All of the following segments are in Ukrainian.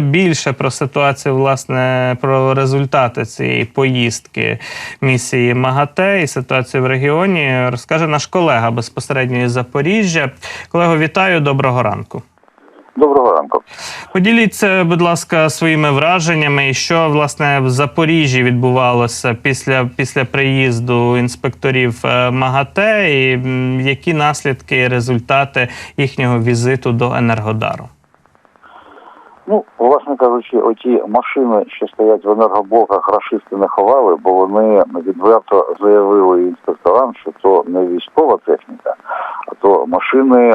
Більше про ситуацію, власне, про результати цієї поїздки місії МАГАТЕ і ситуацію в регіоні розкаже наш колега безпосередньо із Запоріжжя. Колего, вітаю, доброго ранку. Доброго ранку. Поділіться, будь ласка, своїми враженнями, і що власне в Запоріжжі відбувалося після, після приїзду інспекторів е, МАГАТЕ, і які наслідки і результати їхнього візиту до Енергодару. Ну, власне кажучи, оті машини, що стоять в енергоблоках, рашисти не ховали, бо вони відверто заявили інспекторам, що то не військова техніка, а то машини,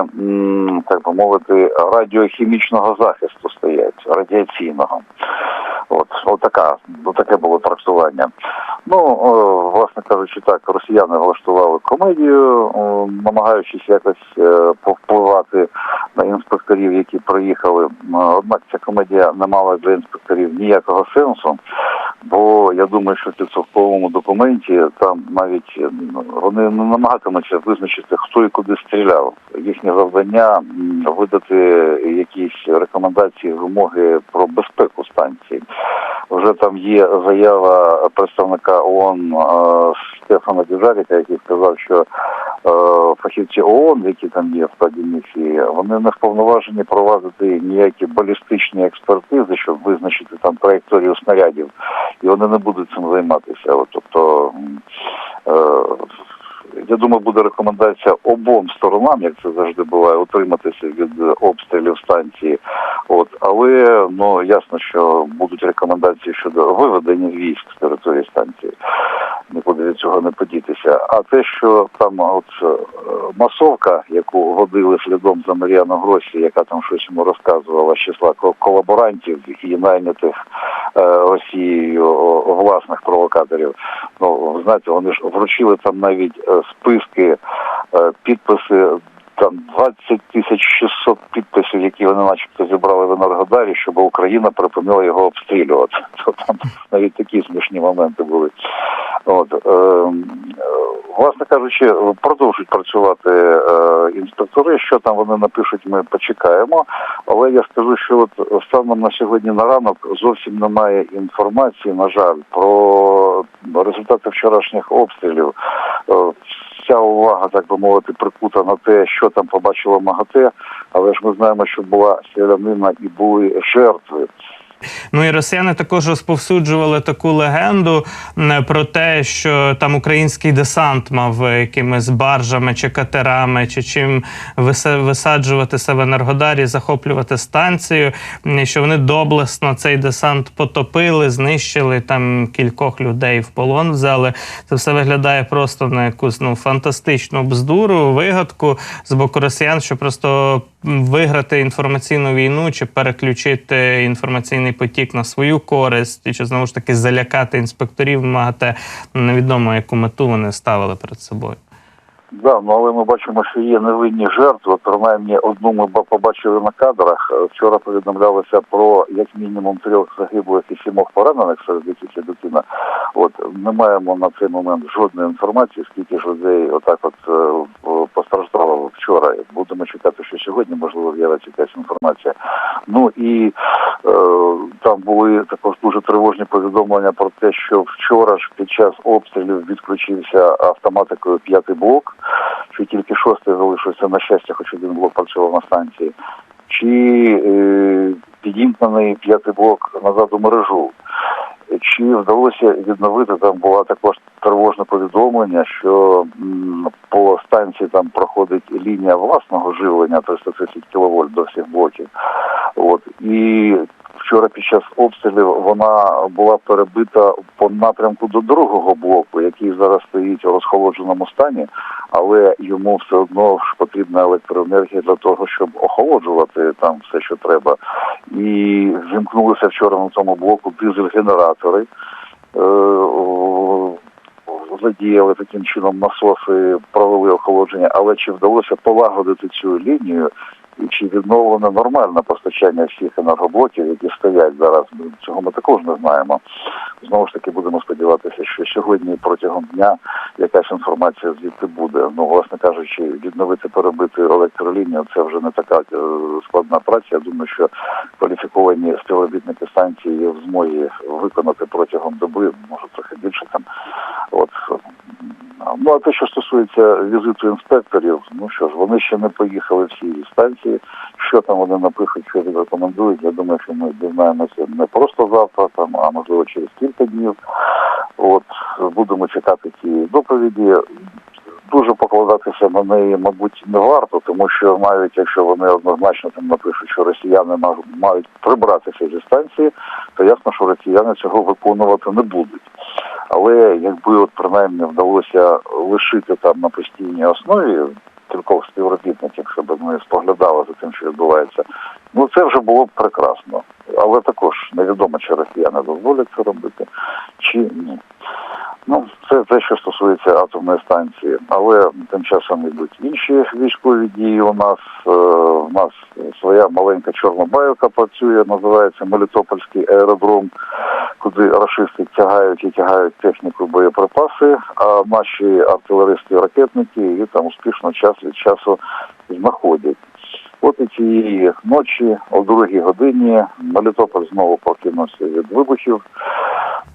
так би мовити, радіохімічного захисту стоять, радіаційного. От, от така, от таке було трактування. Ну, власне кажучи, так, росіяни влаштували комедію, намагаючись якось е, повпливати на інспекторів, які приїхали. Однак ця комедія не мала для інспекторів ніякого сенсу, бо я думаю, що в підсумковому документі там навіть е, вони не намагатимуться визначити, хто і куди стріляв. Їхнє завдання видати якісь рекомендації, вимоги про безпеку станції. Вже там є заява представника ООН е, Стефана Дюжаріка, який сказав, що фахівці ООН, які там є в складі місії, вони не вповноважені провадити ніякі балістичні експертизи, щоб визначити там траєкторію снарядів, і вони не будуть цим займатися. От, тобто, е, я думаю, буде рекомендація обом сторонам, як це завжди буває, утриматися від обстрілів станції. От, але ну ясно, що будуть рекомендації щодо виведення військ з території станції. Від цього не подітися. А те, що там от е, масовка, яку водили слідом за Мар'яну Гросі, яка там щось йому розказувала з числа ко- колаборантів і найнятих е, Росією власних провокаторів. Ну знаєте, вони ж вручили там навіть е, списки, підписи. Там 20 тисяч 600 підписів, які вони начебто зібрали в Енергодарі, щоб Україна припинила його обстрілювати. То там навіть такі смішні моменти були. От, е, е, власне кажучи, продовжують працювати е, інспектори. Що там вони напишуть, ми почекаємо. Але я скажу, що от станом на сьогодні на ранок зовсім немає інформації, на жаль, про результати вчорашніх обстрілів. Е, Вся увага, так би мовити, прикута на те, що там побачило МАГАТЕ, але ж ми знаємо, що була стрілянина і були жертви. Ну і росіяни також розповсюджували таку легенду про те, що там український десант мав е, якимись баржами чи катерами, чи чим виса- висаджуватися в Енергодарі, захоплювати станцію. Що вони доблесно цей десант потопили, знищили там кількох людей в полон взяли. Це все виглядає просто на якусь ну фантастичну бздуру, вигадку з боку росіян, що просто виграти інформаційну війну чи переключити інформаційний потік на свою користь, і чи знову ж таки залякати інспекторів МАГАТЕ. Невідомо, яку мету вони ставили перед собою. Да, ну але ми бачимо, що є невинні жертви. Принаймні одну ми побачили на кадрах. Вчора повідомлялося про як мінімум трьох загиблих і сімох поранених, серед яких є дитина. От не маємо на цей момент жодної інформації, скільки ж людей отак от е, постраждало вчора. Будемо чекати, що сьогодні можливо з'явиться якась інформація. Ну і е, там були також дуже тривожні повідомлення про те, що вчора ж під час обстрілів відключився автоматикою п'ятий блок, що тільки шостий залишився на щастя, хоч один блок працював на станції, чи е, підімкнений п'ятий блок назад у мережу. Чи вдалося відновити? Там була також тривожне повідомлення, що по станції там проходить лінія власного живлення 330 кВт до всіх блоків. От і вчора під час обстрілів вона була перебита по напрямку до другого блоку, який зараз стоїть у розхолодженому стані, але йому все одно ж потрібна електроенергія для того, щоб охолоджувати там все, що треба. І вімкнулися вчора на цьому блоку дизель-генератори. Е, задіяли таким чином насоси, провели охолодження, але чи вдалося полагодити цю лінію чи відновлено нормальне постачання всіх енергоблоків, які стоять зараз? Цього ми також не знаємо. Знову ж таки, будемо сподіватися, що сьогодні протягом дня якась інформація звідти буде. Ну, власне кажучи, відновити перебити електролінію це вже не така е, складна праця. Я думаю, що кваліфіковані співробітники станції в змозі виконати протягом доби, може трохи більше там. От ну а те, що стосується візиту інспекторів, ну що ж, вони ще не поїхали всі станції. Що там вони напишуть, що рекомендують. Я думаю, що ми дізнаємося не просто завтра, там, а можливо через кілька днів. От будемо чекати цієї доповіді. Дуже покладатися на неї, мабуть, не варто, тому що навіть якщо вони однозначно там напишуть, що росіяни мають прибратися зі станції, то ясно, що росіяни цього виконувати не будуть. Але якби от принаймні вдалося лишити там на постійній основі кількох співробітників, щоб ми споглядали за тим, що відбувається, ну це вже було б прекрасно. Але також невідомо, чи росіяни дозволять це робити, чи ні. Ну, це те, що стосується атомної станції, але тим часом йдуть інші військові дії. У нас е, у нас своя маленька чорнобайка працює, називається Мелітопольський аеродром, куди рашисти тягають і тягають техніку боєприпаси, а наші артилеристи ракетники її там успішно час від часу знаходять. От і цієї ночі, о другій годині, Мелітополь знову прокинувся від вибухів.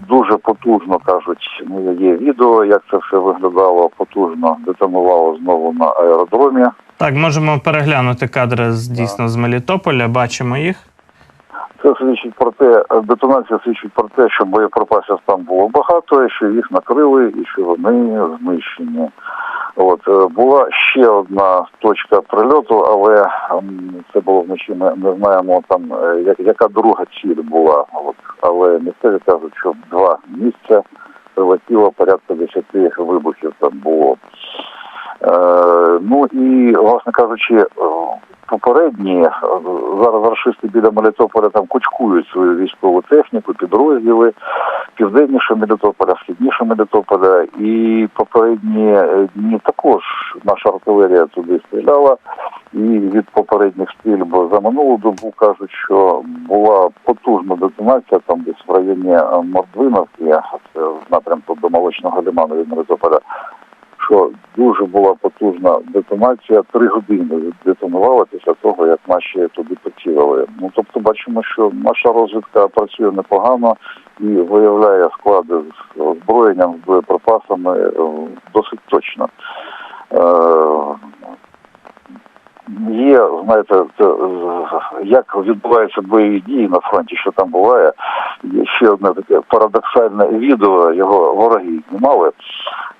Дуже потужно кажуть, ну є відео, як це все виглядало. Потужно детонувало знову на аеродромі. Так, можемо переглянути кадри з дійсно з Мелітополя, бачимо їх. Це свідчить про те, детонація свідчить про те, що боєприпасів там було багато, що їх накрили, і що вони знищені. От е, була ще одна точка прильоту, але це було вночі. Ми не знаємо там, е, як, яка друга ціль була. От але місцеві кажуть, що два місця прилетіло порядка 10 вибухів там було. Е, ну і, власне кажучи, е, попередні е, зараз рашисти біля Мелітополя там кучкують свою військову техніку, підрозділи південніше Мелітополя, східніше Мелітополя. І попередні дні також наша артилерія туди стріляла. І від попередніх стрільб за минулу добу кажуть, що була потужна детонація там десь в районі Мордвиновки, це в напрямку до молочного лиману від Мелітополя що дуже була потужна детонація. Три години детонувала після того, як наші туди поцілили. Ну тобто, бачимо, що наша розвідка працює непогано і виявляє склади з озброєнням, з боєприпасами е, досить точно. Знаєте, е, як відбуваються бойові дії на фронті, що там буває. Є ще одне таке парадоксальне відео, його вороги знімали.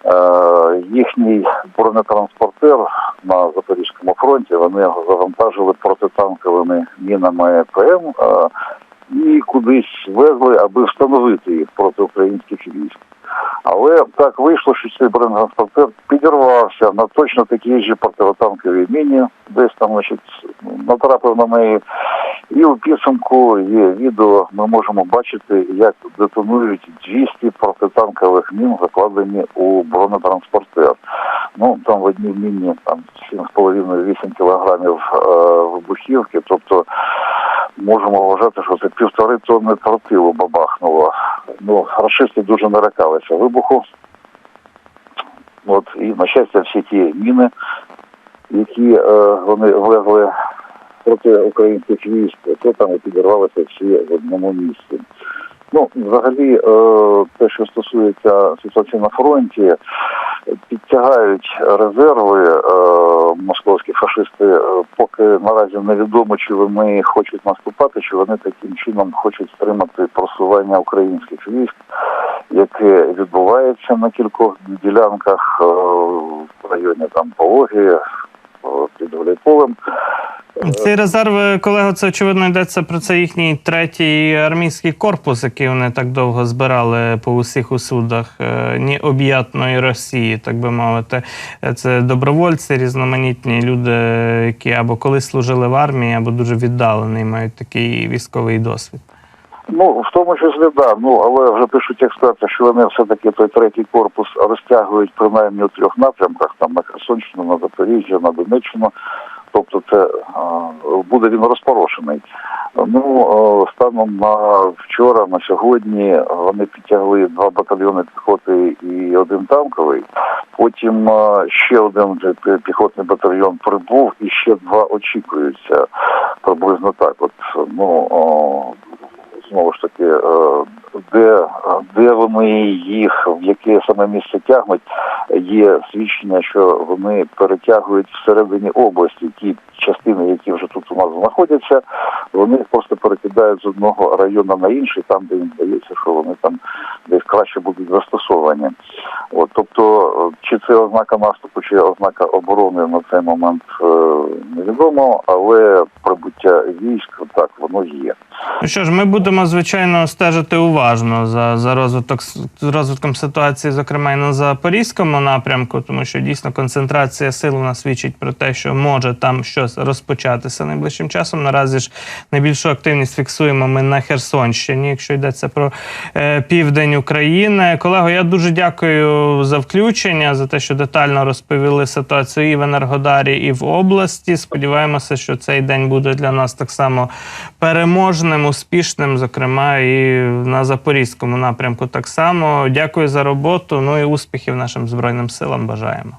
Е, їхній бронетранспортер на Запорізькому фронті вони його завантажили протитанковими мінами ПМ е, і кудись везли, аби встановити їх проти українських військ. Але так вийшло, що цей бронетранспортер підірвався на точно такій же протитанковій міні, десь там, значить, натрапив на неї. І у підсумку є відео, ми можемо бачити, як детонують 200 протитанкових мін, закладені у бронетранспортер. Ну, там в одній міні там 7,5-8 кілограмів е, вибухівки, тобто можемо вважати, що це півтори тонни тротилу бабахнуло. Ну, расисти дуже налякалися вибуху. От, і, на щастя, всі ті міни, які е, вони влезли проти українських військ, то там і підірвалися всі в одному місці. Ну, взагалі, е, те, що стосується ситуації на фронті, підтягають резерви е, московські фашисти, е, поки наразі невідомо, чи вони хочуть наступати, чи вони таким чином хочуть стримати просування українських військ, яке відбувається на кількох ділянках в районі там Пологи, під Гуляйполем. Цей резерв, е, колего, це очевидно йдеться про це їхній третій армійський корпус, який вони так довго збирали по усіх усудах е, необ'ятної Росії, так би мовити. Це добровольці, різноманітні люди, які або колись служили в армії, або дуже віддалені, мають такий військовий досвід. Ну, в тому числі, да. Ну, але вже пишуть експерти, що вони все-таки той третій корпус розтягують принаймні у трьох напрямках, там на Херсонщину, на Запоріжжя, на Донеччину. Тобто це е, буде він розпорошений. Ну, е, станом на вчора, на сьогодні вони підтягли два батальйони піхоти і один танковий. Потім е, ще один піхотний батальйон прибув і ще два очікуються. Приблизно так. От ну знову ж таки, е, де, де вони їх, в яке саме місце тягнуть, є свідчення, що вони перетягують всередині області ті частини, які вже тут у нас знаходяться, вони просто перекидають з одного району на інший, там, де їм здається, що вони там десь краще будуть застосовані. От, тобто, чи це ознака наступу, чи ознака оборони на цей момент е, невідомо, але прибуття військ так воно є. Ну що ж, ми будемо звичайно стежити уважно за, за розвиток с- розвитком ситуації, зокрема і на запорізькому напрямку, тому що дійсно концентрація сил у нас свідчить про те, що може там щось розпочатися найближчим часом. Наразі ж найбільшу активність фіксуємо ми на Херсонщині, якщо йдеться про е, південь України. Колего, я дуже дякую за включення, за те, що детально розповіли ситуацію і в Енергодарі, і в області. Сподіваємося, що цей день буде для нас так само переможним, успішним, зокрема, і на запорізькому напрямку так само. Дякую за роботу. Ну і успіхів нашим збройним силам бажаємо.